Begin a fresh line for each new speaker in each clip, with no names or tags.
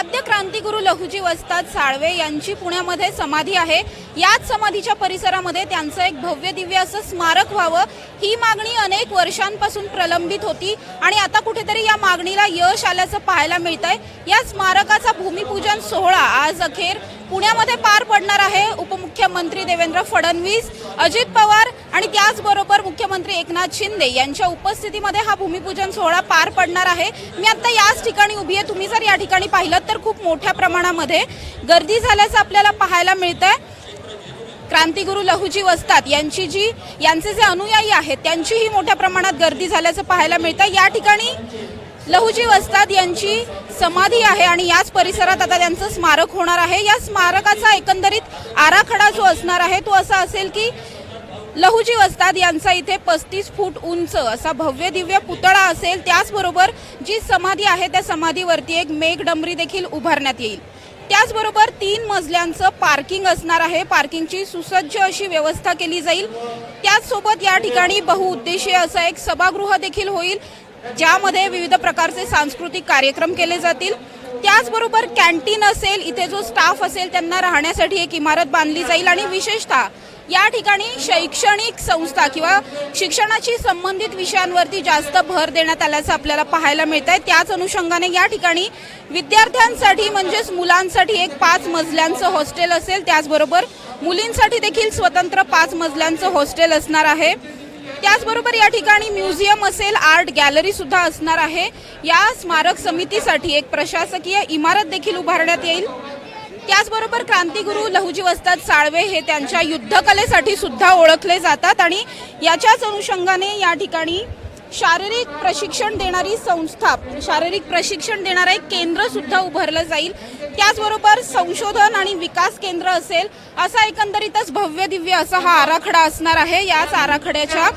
आद्य क्रांतिगुरू लहुजी वस्ताद साळवे यांची पुण्यामध्ये समाधी आहे. याच समाधीच्या परिसरामध्ये त्यांचं एक भव्य दिव्य असं स्मारक व्हावं ही मागणी अनेक वर्षांपासून प्रलंबित होती आणि आता कुठेतरी या मागणीला यश आल्याचं पाहायला मिळत आहे या स्मारकाचा भूमिपूजन सोहळा आज अखेर पुण्यामध्ये पार पडणार आहे. उपमुख्यमंत्री देवेंद्र फडणवीस अजित पवार आणि त्याचबरोबर मुख्यमंत्री एकनाथ शिंदे यांच्या उपस्थितीमध्ये हा भूमिपूजन सोहळा पार पडणार आहे. मी आता याच ठिकाणी उभी आहे. तुम्ही जर या ठिकाणी पाहिलं तर खूप मोठ्या प्रमाणामध्ये गर्दी झाल्याचं आपल्याला पाहायला मिळतंय. क्रांतिगुरू लहुजी वसतात यांची जी यांचे जे अनुयायी आहेत त्यांचीही मोठ्या प्रमाणात गर्दी झाल्याचं पाहायला मिळतं या ठिकाणी लहुजी वस्ताद यांची समाधी आहे आणि याच परिसरात आता त्यांचं स्मारक होणार आहे. या स्मारकाचा एकंदरीत आराखडा जो असणार आहे तो असा असेल की लहुजी वस्ताद यांचा इथे पस्तीस फूट उंच असा भव्य दिव्य पुतळा असेल त्याचबरोबर जी समाधी आहे त्या समाधीवरती एक मेघडंबरी देखील उभारण्यात येईल. त्याचबरोबर तीन मजल्यांचं पार्किंग असणार आहे. पार्किंगची सुसज्ज अशी व्यवस्था केली जाईल. त्याचसोबत या ठिकाणी बहुउद्देशीय असं एक सभागृह देखील होईल ज्यामध्ये विविध प्रकारचे सांस्कृतिक कार्यक्रम केले जातील. त्याचबरोबर कॅन्टीन असेल इथे जो स्टाफ असेल त्यांना राहण्यासाठी एक इमारत बांधली जाईल आणि विशेषतः या ठिकाणी शैक्षणिक संस्था किंवा शिक्षणाशी संबंधित विषयांवरती जास्त भर देण्यात आल्याचं आपल्याला पाहायला मिळत आहे त्याच अनुषंगाने या ठिकाणी विद्यार्थ्यांसाठी म्हणजेच मुलांसाठी एक पाच मजल्यांचं हॉस्टेल असेल. त्याचबरोबर मुलींसाठी देखील स्वतंत्र पाच मजल्यांचं हॉस्टेल असणार आहे. त्याचबरोबर या ठिकाणी म्युझियम असेल आर्ट गॅलरी सुद्धा असणार आहे. या स्मारक समितीसाठी एक प्रशासकीय इमारत देखील उभारण्यात येईल. त्याचबरोबर क्रांतिगुरू लहुजी वस्ताद साळवे हे त्यांच्या युद्धकलेसाठी सुद्धा ओळखले जातात आणि याच्याच अनुषंगाने या ठिकाणी शारीरिक प्रशिक्षण देणारी संस्था शारीरिक प्रशिक्षण देणारं एक केंद्र सुद्धा उभारलं जाईल. त्याचबरोबर संशोधन आणि विकास केंद्र असेल असा एकंदरीतच भव्य दिव्य असा हा आराखडा असणार आहे. याच आराखड्याच्या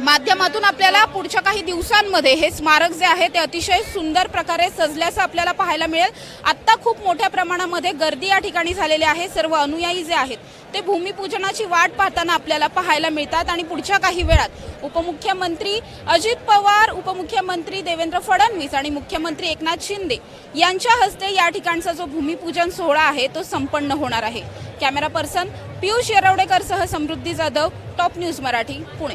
माध्यमातून आपल्याला पुढच्या काही दिवसांमध्ये हे स्मारक जे आहे ते अतिशय सुंदर प्रकारे सजल्याचं आपल्याला पाहायला मिळेल. आत्ता खूप मोठ्या प्रमाणामध्ये गर्दी या ठिकाणी झालेली आहे. सर्व अनुयायी जे आहेत ते भूमिपूजनाची वाट पाहताना आपल्याला पाहायला मिळतात आणि पुढच्या काही वेळात उपमुख्यमंत्री अजित पवार उपमुख्यमंत्री देवेंद्र फडणवीस आणि मुख्यमंत्री एकनाथ शिंदे यांच्या हस्ते या ठिकाणचा जो भूमिपूजन सोहळा आहे तो संपन्न होणार आहे. Camera person Piyush येरवडेकरसह Samruddhi Jadhav top news Marathi Pune.